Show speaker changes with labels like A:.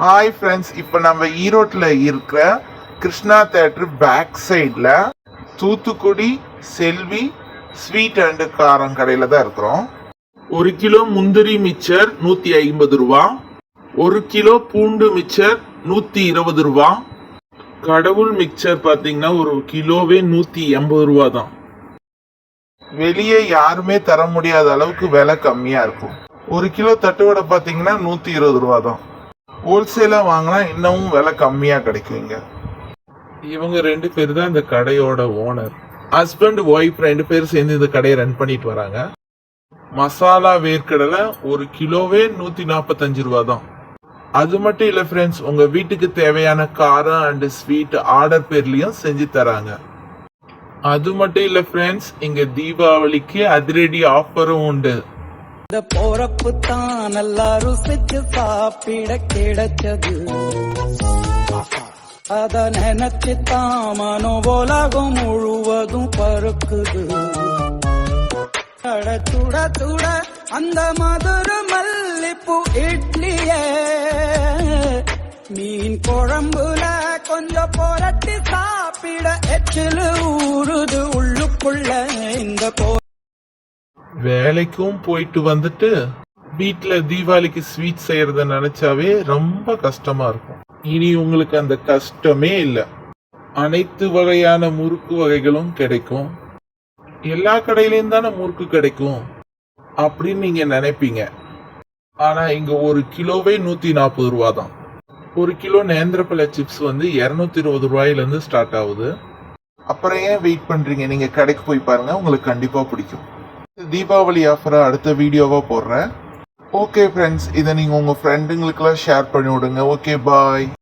A: Hi friends இப்போ நம்ம ஈரோட்டில் இருக்கிற கிருஷ்ணா தேட்டர் பேக் சைடில் தூத்துக்குடி செல்வி ஸ்வீட் அண்டு காரம் கடையில் தான் இருக்கிறோம். ஒரு கிலோ முந்திரி மிச்சர் நூற்றி ஐம்பது ரூபா. ஒரு கிலோ பூண்டு மிச்சர் நூற்றி இருபது ரூபா. கடவுள் மிக்சர் பார்த்தீங்கன்னா ஒரு கிலோவே நூற்றி எண்பது ரூபா தான். வெளியே யாருமே தர முடியாத அளவுக்கு விலை கம்மியாக இருக்கும். ஒரு கிலோ தட்டுவடை பார்த்தீங்கன்னா நூற்றி இருபது ரூபா தான். ஹோல்சேலாக வாங்கினா இன்னமும் விலை கம்மியாக கிடைக்குங்க. இவங்க ரெண்டு பேர் தான் இந்த கடையோட ஓனர் ஹஸ்பண்ட் ஒய்ஃப் ரெண்டு பேரும் சேர்ந்து இந்த கடையை ரன் பண்ணிட்டு வராங்க. மசாலா வேர்க்கடலை ஒரு கிலோவே நூத்தி நாற்பத்தஞ்சு ரூபா தான் அது மட்டும் இல்லை ஃப்ரெண்ட்ஸ் உங்க வீட்டுக்கு தேவையான காரம் அண்ட் ஸ்வீட் ஆர்டர் பேர்லயும் செஞ்சு தராங்க. அது மட்டும் இல்லை ஃப்ரெண்ட்ஸ் இங்க தீபாவளிக்கு அதிரடி ஆஃபரும் உண்டு.
B: இந்த போறப்பு தான் நல்லா ருசிச்சு சாப்பிட கிடைச்சது. அத நினைச்சு தான் மனோ உலகம் முழுவதும் பருக்குது தட சுட சுட அந்த மதுர மல்லிப்பூ இட்லியே. மீன் குழம்புல கொஞ்சம் புரட்டி சாப்பிட எச்சிலு.
A: வேலைக்கும் போயிட்டு வந்துட்டு வீட்டில் தீபாவளிக்கு ஸ்வீட் செய்யறத நினைச்சாவே ரொம்ப கஷ்டமா இருக்கும். இனி உங்களுக்கு அந்த கஷ்டமே இல்லை. அனைத்து வகையான முறுக்கு வகைகளும் கிடைக்கும். எல்லா கடையிலையும் தானே முறுக்கு கிடைக்கும் அப்படின்னு நீங்க நினைப்பீங்க. ஆனா இங்க ஒரு கிலோவே நூத்தி நாற்பது ரூபா தான். ஒரு கிலோ நேந்திரப்பழ சிப்ஸ் வந்து இருநூத்தி இருபது ரூபாயில இருந்து ஸ்டார்ட் ஆகுது. அப்புறம் ஏன் வெயிட் பண்றீங்க? நீங்க கடைக்கு போய் பாருங்க உங்களுக்கு கண்டிப்பா பிடிக்கும். தீபாவளி ஆஃபரை அடுத்த வீடியோவாக போடுறேன். ஓகே ஃப்ரெண்ட்ஸ் இதை நீங்கள் உங்கள் ஃப்ரெண்டுங்களுக்கெல்லாம் ஷேர் பண்ணி விடுங்க. Okay bye